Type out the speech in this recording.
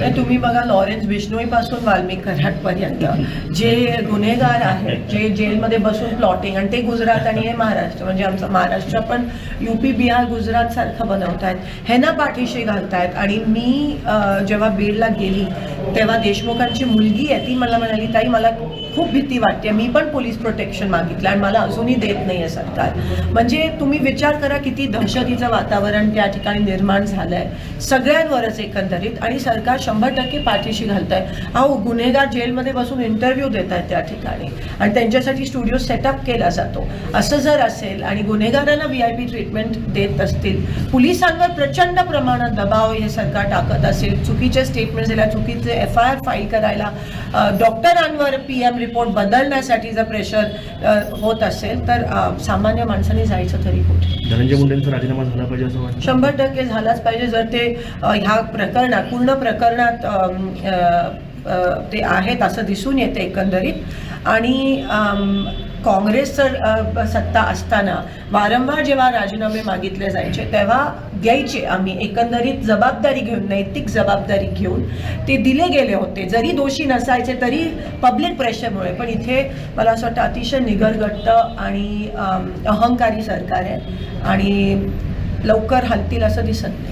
तर तुम्ही बघा लॉरेन्स बिश्नोईपासून वाल्मिक कराडपर्यंत जे गुन्हेगार आहेत जे जेलमध्ये बसून प्लॉटिंग आणि ते गुजरात आणि हे महाराष्ट्र म्हणजे आमचं महाराष्ट्र पण युपी बिहार गुजरात सारखं बनवत आहेत ह्यांना पाठीशी घालतायत. आणि मी जेव्हा बीडला गेली तेव्हा देशमुखांची मुलगी आहे ती मला म्हणाली ताई मला खूप भीती वाटते मी पण पोलीस प्रोटेक्शन मागितलं आणि मला अजूनही देत नाही आहे सरकार. म्हणजे तुम्ही विचार करा किती दहशतीचं वातावरण त्या ठिकाणी निर्माण झालं आहे सगळ्यांवरच एकंदरीत. आणि सरकार शंभर टक्के पाठीशी घालत आहे अहो गुन्हेगार जेलमध्ये बसून इंटरव्ह्यू देत आहेत त्या ठिकाणी. आणि त्यांच्यासाठी स्टुडिओ सेटअप केला जातो. असं जर असेल आणि गुन्हेगारांना व्ही आय पी ट्रीटमेंट देत असतील पोलिसांवर प्रचंड प्रमाणात दबाव हे सरकार टाकत असेल. चुकीचे स्टेटमेंट दिल्या चुकीचे एफ आय आर फाईल करायला डॉक्टरांवर पी एम रिपोर्ट बदलण्यासाठी जर प्रेशर होत असेल तर सामान्य माणसाने जायचं तरी कुठे? धनंजय मुंडेंचा राजीनामा झाला पाहिजे असं वाटतं. शंभर टक्के झालाच पाहिजे. जर ते ह्या प्रकरणात पूर्ण प्रकरणात प्रमाणात ते आहेत असं दिसून येते एकंदरीत. आणि काँग्रेस सत्ता असताना वारंवार जेव्हा राजीनामे मागितले जायचे तेव्हा घ्यायचे आम्ही एकंदरीत जबाबदारी घेऊन नैतिक जबाबदारी घेऊन ते दिले गेले होते. जरी दोषी नसायचे तरी पब्लिक प्रेशरमुळे. पण इथे मला असं वाटतं अतिशय निगरगट्ट आणि अहंकारी सरकार आहे. आणि लवकर हलतील असं दिसत नाही.